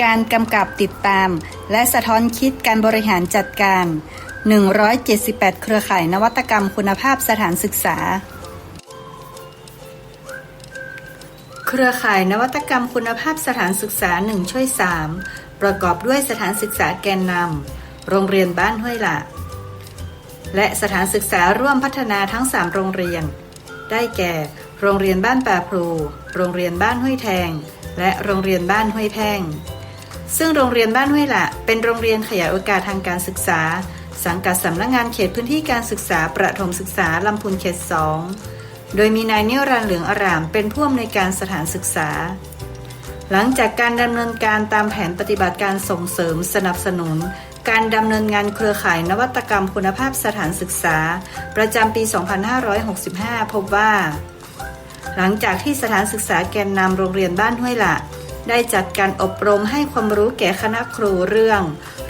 การกำกับติดตาม และสะท้อนคิดการบริหารจัดการ 178 เครือข่ายนวัตกรรมคุณภาพสถานศึกษา เครือข่ายนวัตกรรมคุณภาพสถานศึกษา 1 ช่วย 3 ประกอบด้วยสถานศึกษาแกนนำโรงเรียนบ้านห้วยหละและสถานศึกษาร่วมพัฒนาทั้ง 3 โรงเรียน ได้แก่ โรงเรียนบ้านป่าพลู โรงเรียนบ้านห้วยแทง และโรงเรียนบ้านห้วยแพ่ง ซึ่งโรงเรียนบ้านห้วยละ เป็นโรงเรียนขยายโอกาสทางการศึกษา สังกัดสำนักงานเขตพื้นที่การศึกษาประถมศึกษาลำพูนเขต 2 โดยมีนายเนิรันเหลืองอาราม เป็นผู้อำนวยการสถานศึกษา หลังจากการดำเนินการตามแผนปฏิบัติการส่งเสริมสนับสนุน การดำเนินงานเครือข่ายนวัตกรรมคุณภาพสถานศึกษา ประจำปี 2565 พบว่า หลังจากที่สถานศึกษาแกนนำโรงเรียนบ้านห้วยละ ได้จัดการอบรมให้ความรู้แก่คณะครูเรื่อง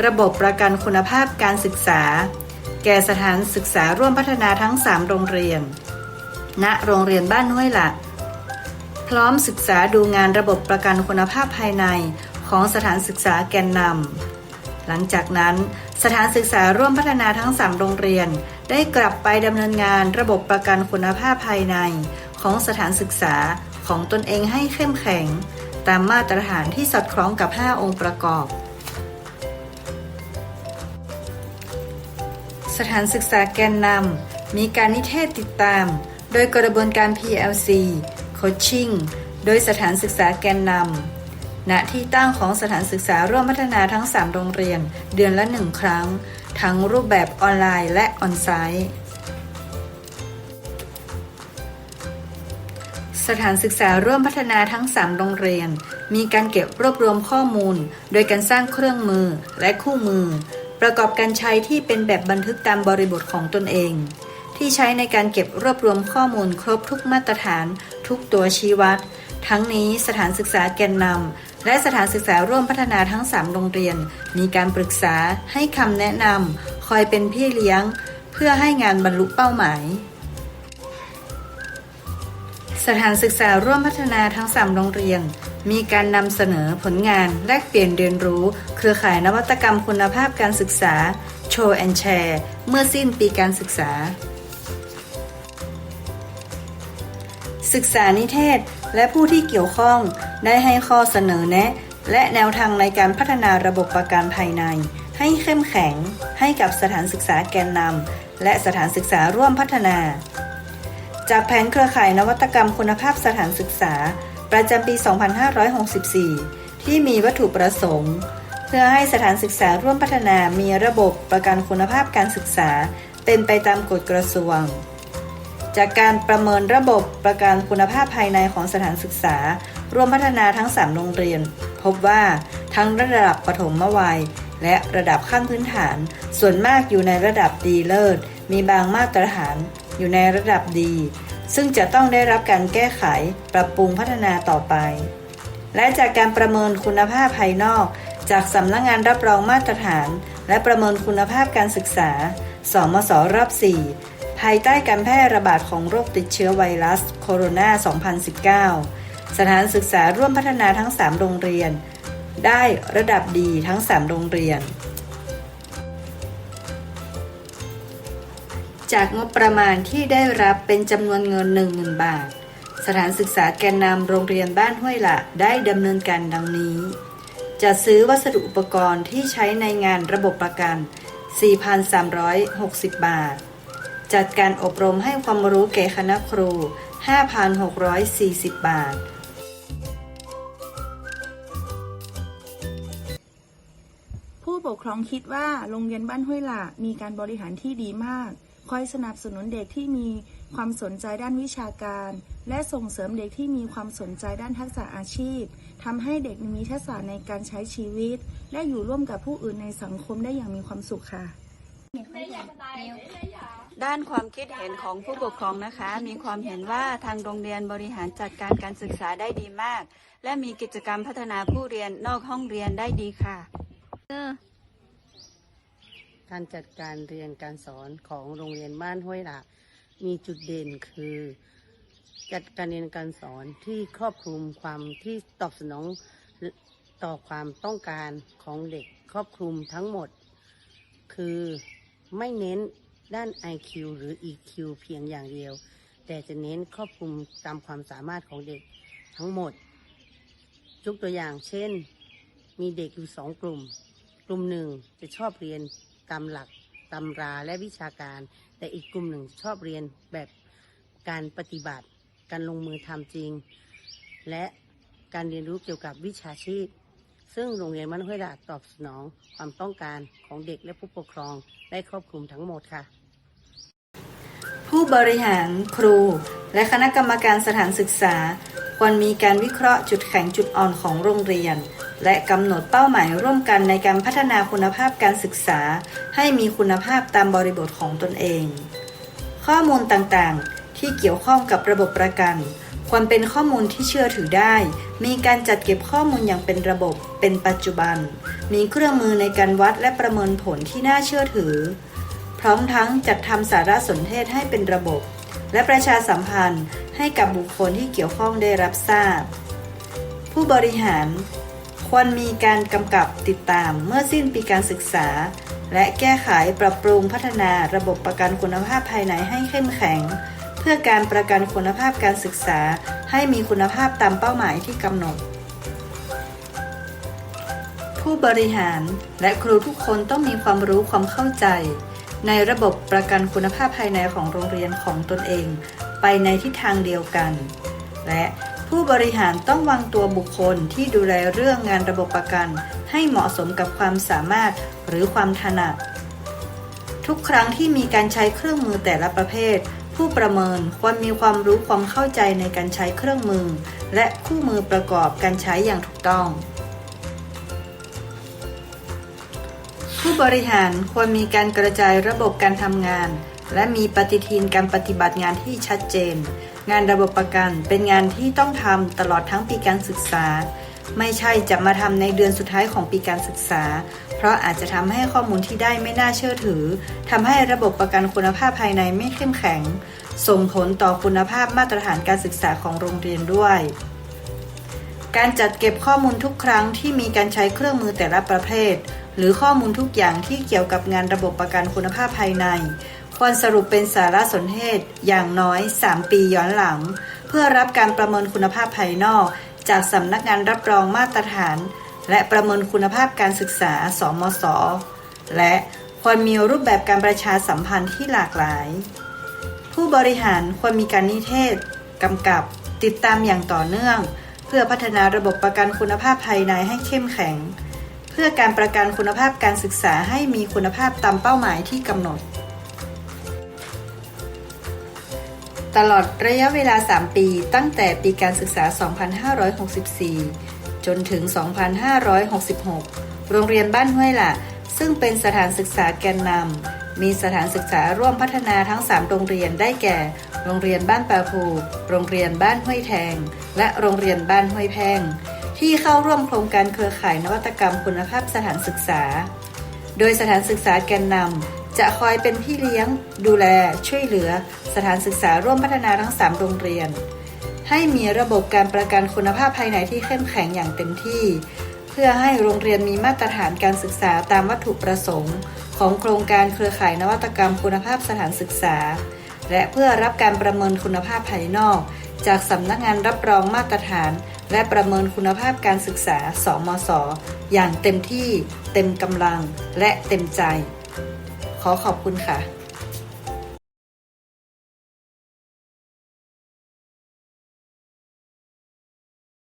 ระบบประกันคุณภาพการศึกษา แก่สถานศึกษาร่วมพัฒนาทั้ง 3 โรงเรียน ณ โรงเรียนบ้านห้วยละ พร้อมศึกษาดูงานระบบประกันคุณภาพภายในของสถานศึกษาแกนนำ หลังจากนั้น สถานศึกษาร่วมพัฒนาทั้ง 3 โรงเรียน ได้กลับไปดำเนินงานระบบประกันคุณภาพภายใน ของสถานศึกษาของตนเองให้เข้มแข็ง ตามมาตรฐานที่สอดคล้องกับ 5 องค์ประกอบ สถานศึกษาแกนนำมีการนิเทศติดตาม โดยกระบวนการ PLC Coaching โดยสถานศึกษาแกนนำณที่ตั้งของสถานศึกษาร่วมพัฒนาทั้ง 3 โรงเรียน เดือนละหนึ่งครั้ง ทั้งรูปแบบออนไลน์และออนไซต์ สถานศึกษาร่วมพัฒนาทั้ง 3 โรงเรียน มีการเก็บรวบรวมข้อมูล โดยการสร้างเครื่องมือและคู่มือ ประกอบการใช้ที่เป็นแบบบันทึกตามบริบทของตนเอง ที่ใช้ในการเก็บรวบรวมข้อมูลครบทุกมาตรฐาน ทุกตัวชี้วัด ทั้งนี้สถานศึกษาแกนนำและสถานศึกษาร่วมพัฒนาทั้ง 3 โรงเรียน มีการปรึกษาให้คำแนะนำคอยเป็นพี่เลี้ยง เพื่อให้งานบรรลุเป้าหมาย สถานศึกษาร่วมพัฒนาทั้ง 3 โรงเรียน มีการนำเสนอผลงานแลกเปลี่ยนเรียนรู้ เครือข่ายนวัตกรรมคุณภาพการศึกษา โชว์แอนแชร์ เมื่อสิ้นปีการศึกษา ศึกษานิเทศและผู้ที่เกี่ยวข้องได้ให้ข้อเสนอแนะ และแนวทางในการพัฒนาระบบประกันภายใน ให้เข้มแข็งให้กับสถานศึกษาแกนนำและสถานศึกษาร่วมพัฒนา จากแผนเครือข่ายนวัตกรรมคุณภาพสถานศึกษา ประจำปี 2564 ที่มีวัตถุประสงค์ เพื่อให้สถานศึกษาร่วมพัฒนามีระบบประกันคุณภาพการศึกษา เป็นไปตามกฎกระทรวง จากการประเมินระบบประกันคุณภาพภายในของสถานศึกษา ร่วมพัฒนาทั้ง 3 โรงเรียน พบว่าทั้งระดับปฐมวัย และระดับขั้นพื้นฐาน ส่วนมากอยู่ในระดับดีเลิศมีบางมาตรฐาน อยู่ในระดับดี ซึ่งจะต้องได้รับการแก้ไขปรับปรุงพัฒนาต่อไป และจากการประเมินคุณภาพภายนอก จากสำนักงงานรับรองมาตรฐาน และประเมินคุณภาพการศึกษา สมสรอบ 4 ภายใต้การแพร่ระบาดของโรคติดเชื้อไวรัสโคโรนา 2019 สถานศึกษาร่วมพัฒนาทั้ง 3 โรงเรียน ได้ระดับดีทั้ง 3 โรงเรียน จากงบประมาณที่ได้รับเป็นจำนวนเงิน 10,000 บาท สถานศึกษาแกนนำโรงเรียนบ้านห้วยละได้ดำเนินการดังนี้ จะซื้อวัสดุอุปกรณ์ที่ใช้ในงานระบบประกัน 4,360 บาท จัดการอบรมให้ความรู้แก่คณะครู 5,640 บาทผู้ปกครองคิดว่าโรงเรียนบ้านห้วยหละมีการบริหารที่ดีมาก คอยสนับสนุนเด็กที่มีความสนใจด้านวิชาการ และส่งเสริมเด็กที่มีความสนใจด้านทักษะอาชีพทำให้เด็กมีทักษะในการใช้ชีวิต และอยู่ร่วมกับผู้อื่นในสังคมได้อย่างมีความสุขค่ะ ด้านความคิดเห็นของผู้ปกครองนะคะ มีความเห็นว่าทางโรงเรียนบริหารจัดการการศึกษาได้ดีมาก และมีกิจกรรมพัฒนาผู้เรียนนอกห้องเรียนได้ดีค่ะ การจัดการเรียนการสอนของโรงเรียนบ้านห้วยหละมีจุดเด่นคือ จัดการเรียนการสอนที่ครอบคลุมความที่ตอบสนองต่อความต้องการของเด็กครอบคลุมทั้งหมด คือไม่เน้นด้าน IQ หรือ EQ เพียงอย่างเดียว แต่จะเน้นครอบคลุมตามความสามารถของเด็กทั้งหมดยกตัวอย่างเช่น มีเด็กอยู่สองกลุ่ม กลุ่มหนึ่งจะชอบเรียน ตามหลักตำราและวิชาการ แต่อีกกลุ่มหนึ่งชอบเรียนแบบการปฏิบัติ การลงมือทำจริง และการเรียนรู้เกี่ยวกับวิชาชีพ ซึ่งโรงเรียนมันห้วยดาตอบสนองความต้องการของเด็กและผู้ปกครองได้ครอบคลุมทั้งหมดค่ะ ผู้บริหารครู และคณะกรรมการสถานศึกษา ควรมีการวิเคราะห์จุดแข็งจุดอ่อนของโรงเรียน และกำหนดเป้าหมายร่วมกันในการพัฒนาคุณภาพการศึกษา ให้มีคุณภาพตามบริบทของตนเอง ข้อมูลต่างๆ ที่เกี่ยวข้องกับระบบประกัน ควรเป็นข้อมูลที่เชื่อถือได้ มีการจัดเก็บข้อมูลอย่างเป็นระบบเป็นปัจจุบัน มีเครื่องมือในการวัดและประเมินผลที่น่าเชื่อถือ พร้อมทั้งจัดทำสารสนเทศให้เป็นระบบ และประชาสัมพันธ์ให้กับบุคคลที่เกี่ยวข้องได้รับทราบ ผู้บริหาร ควรมีการกำกับติดตามเมื่อสิ้นปีการศึกษา และแก้ไขปรับปรุงพัฒนาระบบประกันคุณภาพภายในให้เข้มแข็ง เพื่อการประกันคุณภาพการศึกษาให้มีคุณภาพตามเป้าหมายที่กำหนด ผู้บริหารและครูทุกคนต้องมีความรู้ความเข้าใจ ในระบบประกันคุณภาพภายในของโรงเรียนของตนเอง ไปในทิศทางเดียวกัน และผู้บริหารต้องวางตัวบุคคลที่ดูแลเรื่องงานระบบประกัน ให้เหมาะสมกับความสามารถหรือความถนัด ทุกครั้งที่มีการใช้เครื่องมือแต่ละประเภท ผู้ประเมินควรมีความรู้ความเข้าใจในการใช้เครื่องมือ และคู่มือประกอบการใช้อย่างถูกต้อง ผู้บริหารควรมีการกระจายระบบการทำงาน และมีปฏิทินการปฏิบัติงานที่ชัดเจน งานระบบประกันเป็นงานที่ต้องทำตลอดทั้งปีการศึกษา ไม่ใช่จะมาทำในเดือนสุดท้ายของปีการศึกษา เพราะอาจจะทำให้ข้อมูลที่ได้ไม่น่าเชื่อถือทำให้ระบบประกันคุณภาพภายในไม่เข้มแข็ง ส่งผลต่อคุณภาพมาตรฐานการศึกษาของโรงเรียนด้วยการจัดเก็บข้อมูลทุกครั้งที่มีการใช้เครื่องมือแต่ละประเภท หรือข้อมูลทุกอย่างที่เกี่ยวกับงานระบบประกันคุณภาพภายใน ควรสรุปเป็นสารสนเทศอย่างน้อย 3 ปีย้อนหลัง เพื่อรับการประเมินคุณภาพภายนอก จากสำนักงานรับรองมาตรฐาน และประเมินคุณภาพการศึกษา สมศและควรมีรูปแบบการประชาสัมพันธ์ที่หลากหลาย ผู้บริหารควรมีการนิเทศกำกับติดตามอย่างต่อเนื่อง เพื่อพัฒนาระบบประกันคุณภาพภายในให้เข้มแข็ง เพื่อการประกันคุณภาพการศึกษาให้มีคุณภาพตามเป้าหมายที่กำหนด ตลอดระยะเวลา 3 ปี ตั้งแต่ปีการศึกษา 2564 จนถึง 2566 โรงเรียนบ้านห้วยละซึ่งเป็นสถานศึกษาแกนนำมีสถานศึกษาร่วมพัฒนาทั้ง 3 โรงเรียนได้แก่ โรงเรียนบ้านปาภู โรงเรียนบ้านห้วยแทง และโรงเรียนบ้านห้วยแพง ที่เข้าร่วมโครงการเครือข่ายนวัตกรรมคุณภาพสถานศึกษา โดยสถานศึกษาแกนนำจะคอยเป็นพี่เลี้ยง ดูแล ช่วยเหลือ สถานศึกษาร่วมพัฒนาทั้ง 3 โรงเรียน ให้มีระบบการประกันคุณภาพภายในที่เข้มแข็งอย่างเต็มที่ เพื่อให้โรงเรียนมีมาตรฐานการศึกษาตามวัตถุประสงค์ ของโครงการเครือข่ายนวัตกรรมคุณภาพสถานศึกษา และเพื่อรับการประเมินคุณภาพภายนอก จากสำนักงานรับรองมาตรฐานและประเมินคุณภาพการศึกษา สมศอย่างเต็มที่ เต็มกำลัง และเต็มใจ ขอขอบคุณค่ะ